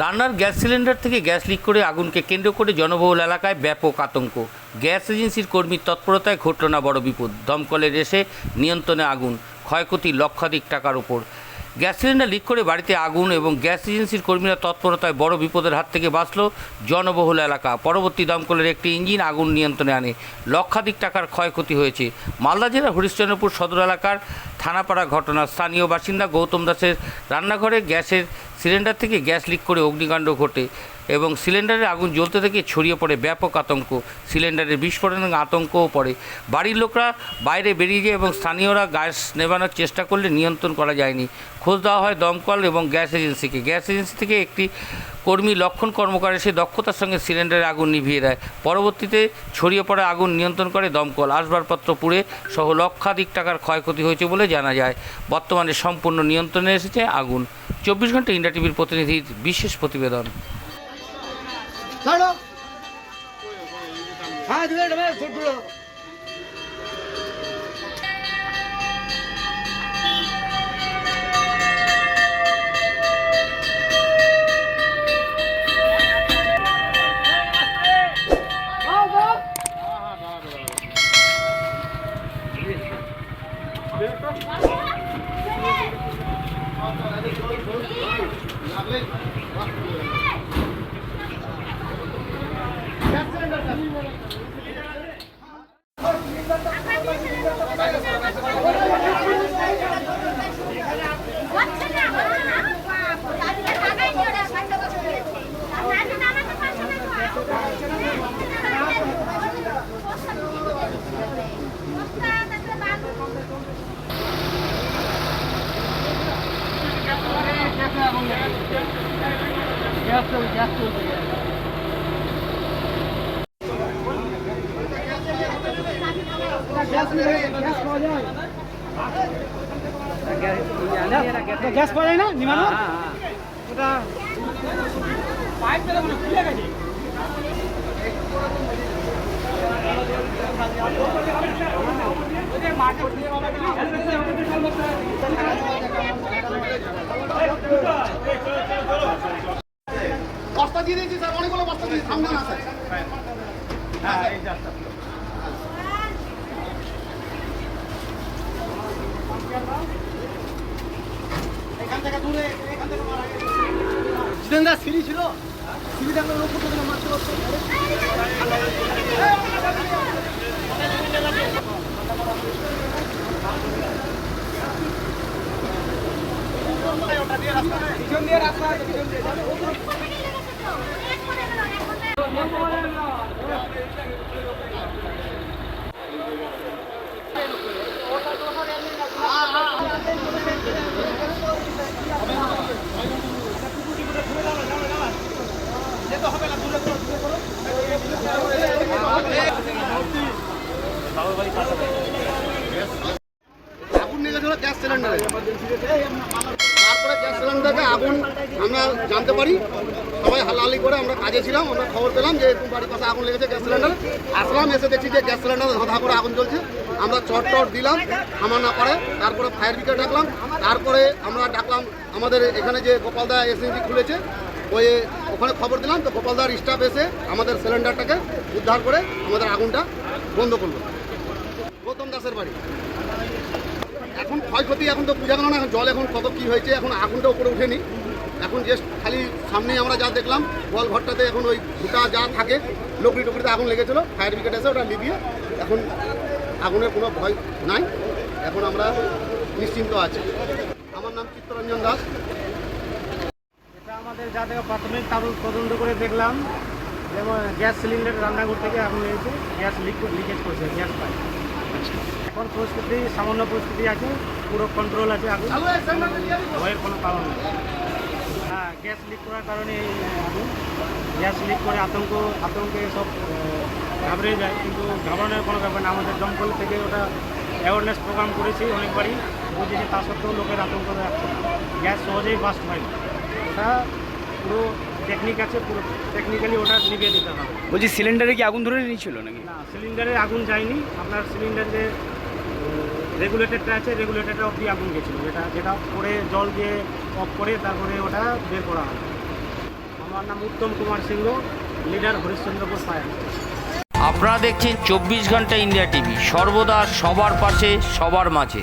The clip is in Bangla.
রান্নার গ্যাস সিলিন্ডার থেকে গ্যাস লিক করে আগুনকে কেন্দ্র করে জনবহুল এলাকায় ব্যাপক আতঙ্ক। গ্যাস এজেন্সির কর্মীর তৎপরতায় ঘটল না বড় বিপদ। দমকলের এসে নিয়ন্ত্রণে আগুন, ক্ষয়ক্ষতি লক্ষাধিক টাকার উপর। গ্যাস সিলিন্ডার লিক করে বাড়িতে আগুন এবং গ্যাস এজেন্সির কর্মীরা তৎপরতায় বড় বিপদের হাত থেকে বাঁচল জনবহুল এলাকা। পরবর্তী দমকলের একটি ইঞ্জিন আগুন নিয়ন্ত্রণে আনে। লক্ষাধিক টাকার ক্ষয়ক্ষতি হয়েছে। মালদা জেলার হরিশ্চন্দ্রপুর সদর এলাকার থানাপাড়া ঘটনা। স্থানীয় বাসিন্দা গৌতম দাসের রান্নাঘরে গ্যাসের সিলিন্ডার থেকে গ্যাস লিক করে অগ্নিকাণ্ড ঘটে এবং সিলিন্ডারে আগুন জ্বলতে থেকে ছড়িয়ে পড়ে ব্যাপক আতঙ্ক। সিলিন্ডারের বিস্ফোরণ আতঙ্কও পড়ে। বাড়ির লোকরা বাইরে বেরিয়ে যায় এবং স্থানীয়রা গ্যাস নেবানোর চেষ্টা করলে নিয়ন্ত্রণ করা যায়নি। খোঁজ দেওয়া হয় দমকল এবং গ্যাস এজেন্সিকে। গ্যাস এজেন্সি থেকে একটি কর্মী লক্ষণ কর্মকার এসে দক্ষতার সঙ্গে সিলিন্ডারে আগুন নিভিয়ে দেয়। পরবর্তীতে ছড়িয়ে পড়া আগুন নিয়ন্ত্রণ করে দমকল। আসবাবপত্র পুড়ে সহ লক্ষাধিক টাকার ক্ষয়ক্ষতি হয়েছে বলে জানা যায়। বর্তমানে সম্পূর্ণ নিয়ন্ত্রণে এসেছে আগুন। চব্বিশ ঘণ্টা ইন্ডিয়া টিভির প্রতিনিধির বিশেষ প্রতিবেদন। হ্যাঁ গ্যাস পাওয়া যায় না নিমানো? ওটা বস্তা দিয়ে দিয়েছি স্যার, অনেকগুলো বস্তা দিয়ে সামনে না স্যার এখান থেকে গেছে। জিতেন্দ্র সিঁড়ি ছিল। আমরা লক্ষ্য করে মারতে পারতো পিছন দিয়ে রাস্তা আছে পিছন দিয়ে আগুন নিয়ে গেছিল গ্যাস সিলিন্ডারে। গ্যাস সিলিন্ডারে আগুন আমরা জানতে পারি। সবাই হালাহালি করে আমরা কাজে ছিলাম, আমরা খবর পেলাম যে বাড়ির পাশে আগুন লেগেছে গ্যাস সিলিন্ডার। আসলাম, এসে দেখছি যে গ্যাস সিলিন্ডার ধা করে আগুন জ্বলছে। আমরা চট টট দিলাম আমার না করে তারপরে ফায়ার ব্রিগেড ডাকলাম। তারপরে আমরা ডাকলাম, আমাদের এখানে যে গোপালদা এসএনজি খুলেছে, ওই ওখানে খবর দিলাম। তো গোপালদার স্টাফ এসে আমাদের সিলিন্ডারটাকে উদ্ধার করে আমাদের আগুনটা বন্ধ করল। গৌতম দাসের বাড়ি। এখন ক্ষয়ক্ষতি এখন তো বোঝা গেল না জল এখন কত কি হয়েছে, এখন আগুনটা উপরে উঠেনি। এখন জাস্ট খালি সামনেই আমরা যা দেখলাম বল ঘরটাতে এখন ওই দুটা যা থাকে, লকড়ি টুকরিতে আগুন লেগেছিলো ফায়ার ব্রিগেড এসে ওটা লিবিয়ে এখন আগুনের কোনো ভয় নাই। এখন আমরা নিশ্চিন্ত আছি। আমার নাম চিত্তরঞ্জন দাস। এটা আমাদের যা থেকে প্রাথমিক তদন্ত- করে দেখলাম, যেমন গ্যাস সিলিন্ডার রান্নাঘর থেকে আগুন লেগেছে, গ্যাস লিক লিকেজ করছে, গ্যাস পাইপ এখন পরিস্থিতি? সামান্য পরিস্থিতি আছে পুরো কন্ট্রোল আছে আগুন। ভয়ের কোনো কারণ নেই। হ্যাঁ গ্যাস লিক করার কারণে এই আগুন। গ্যাস লিক করে আতঙ্ক আতঙ্কে সব ঘাবড়ে যায়। কিন্তু ঘাবড়ানোর কোনো ব্যাপার না। আমাদের দমকল থেকে ওটা অ্যাওয়ারনেস প্রোগ্রাম করেছি অনেকবারই। বুঝেছি তা সত্ত্বেও লোকের আতঙ্ক রাখছে না। গ্যাস সহজেই বাস্ট হয় ওটা পুরো টেকনিক আছে পুরো টেকনিক্যালি ওটা নিভিয়ে দিতে হবে। বলছি সিলিন্ডারে কি আগুন ধরে নিয়েছিল নাকি? না সিলিন্ডারে আগুন যায়নি। আপনার সিলিন্ডার যে রেগুলেটরটা আছে রেগুলেটরটা অব্দি আগুন গেছিল। যেটা যেটা করে জল দিয়ে অফ করে তারপরে ওটা বের করা হয়। আমার নাম উত্তম কুমার সিংহ লিডার হরিশ্চন্দ্রপুর ফায়ার আপনারা দেখছেন চব্বিশ ঘণ্টা ইন্ডিয়া টিভি। সর্বদা সবার পাশে সবার মাঝে।